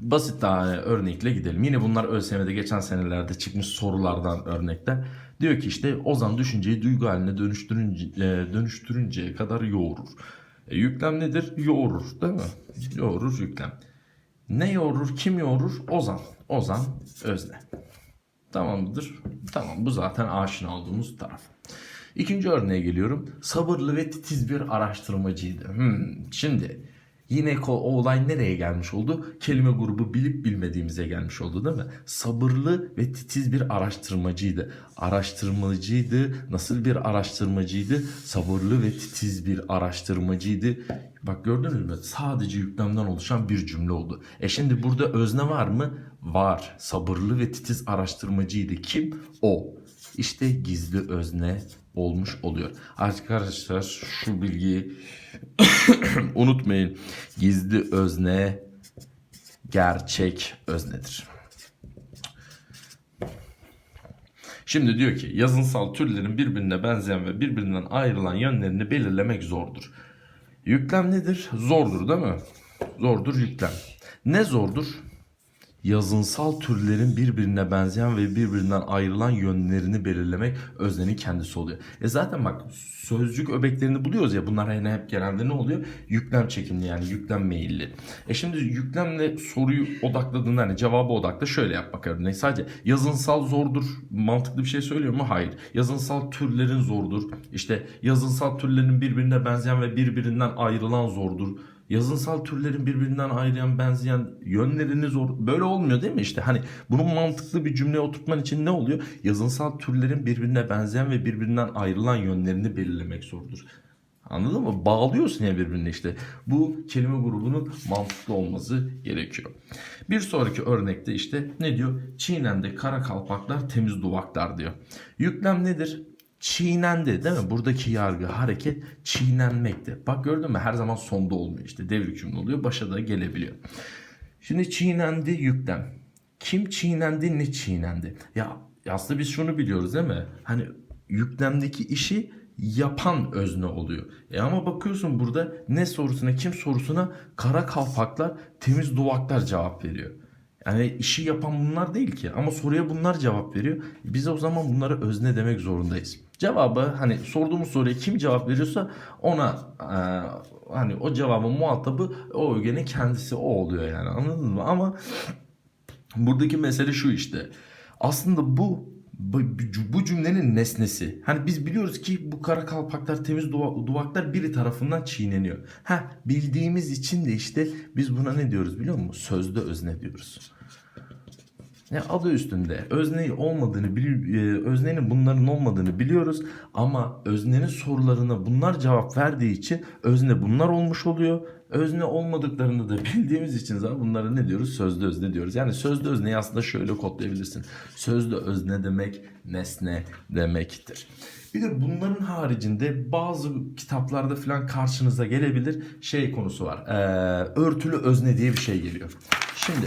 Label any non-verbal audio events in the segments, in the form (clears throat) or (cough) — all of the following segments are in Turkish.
basit tane örnekle gidelim. Yine bunlar ÖSYM'de geçen senelerde çıkmış sorulardan örnekler. Diyor ki işte Ozan düşünceyi duygu haline dönüştürünce, e, dönüştürünceye kadar yoğurur. E, yüklem nedir? Yoğurur değil mi? Yoğurur yüklem. Ne yoğurur? Kim yoğurur? Ozan. Ozan özne. Tamam mıdır? Tamam bu zaten aşina olduğumuz taraf. İkinci örneğe geliyorum. Sabırlı ve titiz bir araştırmacıydı. Hmm, şimdi yine o olay nereye gelmiş oldu? Kelime grubu bilip bilmediğimize gelmiş oldu değil mi? Sabırlı ve titiz bir araştırmacıydı. Araştırmacıydı. Nasıl bir araştırmacıydı? Sabırlı ve titiz bir araştırmacıydı. Bak gördünüz mü? Sadece yüklemden oluşan bir cümle oldu. E şimdi burada özne var mı? Var. Sabırlı ve titiz araştırmacıydı. Kim? O. İşte gizli özne olmuş oluyor. Arkadaşlar şu bilgiyi (coughs) unutmayın. Gizli özne gerçek öznedir. Şimdi diyor ki yazınsal türlerin birbirine benzeyen ve birbirinden ayrılan yönlerini belirlemek zordur. Yüklem nedir? Zordur değil mi? Zordur yüklem. Ne zordur? Yazınsal türlerin birbirine benzeyen ve birbirinden ayrılan yönlerini belirlemek öznenin kendisi oluyor. E zaten bak sözcük öbeklerini buluyoruz ya bunlar hani hep genelde ne oluyor? Yüklem çekimli yani yüklem meyilli. E şimdi yüklemle soruyu odakladığında hani cevabı odakla şöyle yap bak örneğin sadece yazınsal zordur mantıklı bir şey söylüyor mu? Hayır. Yazınsal türlerin zordur. İşte yazınsal türlerin birbirine benzeyen ve birbirinden ayrılan zordur yazınsal türlerin birbirinden ayrılan benzeyen yönlerini zor böyle olmuyor değil mi işte hani bunu mantıklı bir cümleye oturtman için ne oluyor yazınsal türlerin birbirine benzeyen ve birbirinden ayrılan yönlerini belirlemek zordur Anladın mı? Bağlıyorsun ya birbirine işte. Bu kelime grubunun mantıklı olması gerekiyor. Bir sonraki örnekte işte ne diyor? Çiğnendi kara kalpaklar temiz duvaklar diyor. Yüklem nedir? Çiğnendi değil mi? Buradaki yargı, hareket çiğnenmekte. Bak gördün mü? Her zaman sonda olmuyor işte. Devrik cümle oluyor. Başa da gelebiliyor. Şimdi çiğnendi yüklem. Kim çiğnendi ne çiğnendi? Ya aslında biz şunu biliyoruz değil mi? Hani yüklemdeki işi yapan özne oluyor. E ama bakıyorsun burada ne sorusuna kim sorusuna kara kalpaklar temiz duvaklar cevap veriyor. Yani işi yapan bunlar değil ki ama soruya bunlar cevap veriyor. Biz o zaman bunlara özne demek zorundayız. Cevabı hani sorduğumuz soruya kim cevap veriyorsa ona e, hani o cevabın muhatabı o ögenin kendisi o oluyor yani anladın mı? Ama buradaki mesele şu işte. Aslında bu bu, cümlenin nesnesi. Hani biz biliyoruz ki bu kara kalpaklar temiz duva- duvaklar biri tarafından çiğneniyor. Ha bildiğimiz için de işte biz buna ne diyoruz biliyor musun? Sözde özne diyoruz. Ya adı üstünde özne olmadığını e, öznenin bunların olmadığını biliyoruz ama öznenin sorularına bunlar cevap verdiği için özne bunlar olmuş oluyor. Özne olmadıklarını da bildiğimiz için zaten bunlara ne diyoruz? Sözde özne diyoruz. Yani sözde özneyi aslında şöyle kodlayabilirsin. Sözde özne demek nesne demektir. Bir de bunların haricinde bazı kitaplarda falan karşınıza gelebilir şey konusu var. Ee, örtülü özne diye bir şey geliyor. Şimdi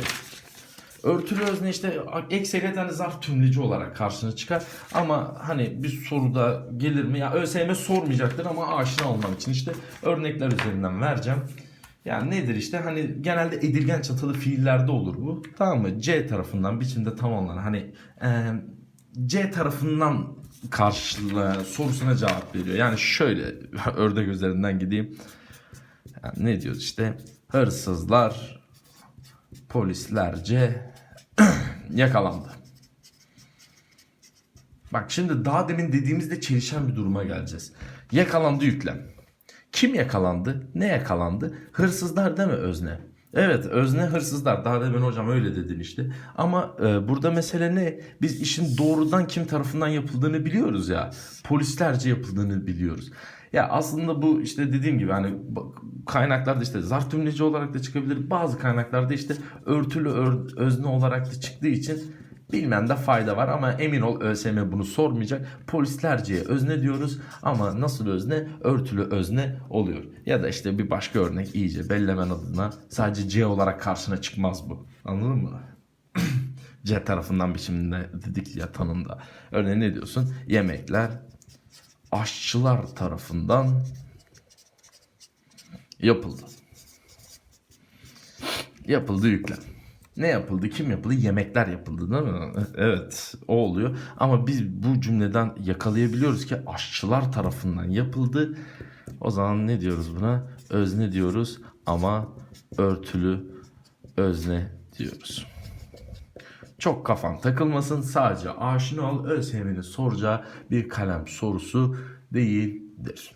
Örtülü özne işte ekseriyet hani zarf tümleci olarak karşına çıkar. Ama hani bir soruda gelir mi? Ya ÖSYM sormayacaktır ama aşina olman için işte örnekler üzerinden vereceğim. Yani nedir işte hani genelde edilgen çatılı fiillerde olur bu. Tamam mı? C tarafından biçimde tamamlanan hani e, C tarafından karşılığı sorusuna cevap veriyor. Yani şöyle (laughs) örnek üzerinden gideyim. Yani ne diyoruz işte hırsızlar polislerce (clears throat) yakalandı. Bak şimdi daha demin dediğimizde çelişen bir duruma geleceğiz. Yakalandı yüklem. Kim yakalandı? Ne yakalandı? Hırsızlar değil mi özne? Evet özne hırsızlar. Daha demin hocam öyle dedin işte. Ama e, burada mesele ne? Biz işin doğrudan kim tarafından yapıldığını biliyoruz ya. Polislerce yapıldığını biliyoruz. Ya aslında bu işte dediğim gibi hani kaynaklarda işte zarf tümleci olarak da çıkabilir. Bazı kaynaklarda işte örtülü ör- özne olarak da çıktığı için bilmende fayda var ama emin ol ÖSYM bunu sormayacak. Polislerceye özne diyoruz ama nasıl özne? Örtülü özne oluyor. Ya da işte bir başka örnek iyice bellemen adına sadece C olarak karşına çıkmaz bu. Anladın mı? (clears throat) C tarafından biçiminde dedik ya tanımda. Örneğin ne diyorsun? Yemekler aşçılar tarafından yapıldı. Yapıldı yüklem. Ne yapıldı? Kim yapıldı? Yemekler yapıldı değil mi? Evet o oluyor. Ama biz bu cümleden yakalayabiliyoruz ki aşçılar tarafından yapıldı. O zaman ne diyoruz buna? Özne diyoruz ama örtülü özne diyoruz. Çok kafan takılmasın sadece aşina ol ÖSYM'nin soracağı bir kalem sorusu değildir.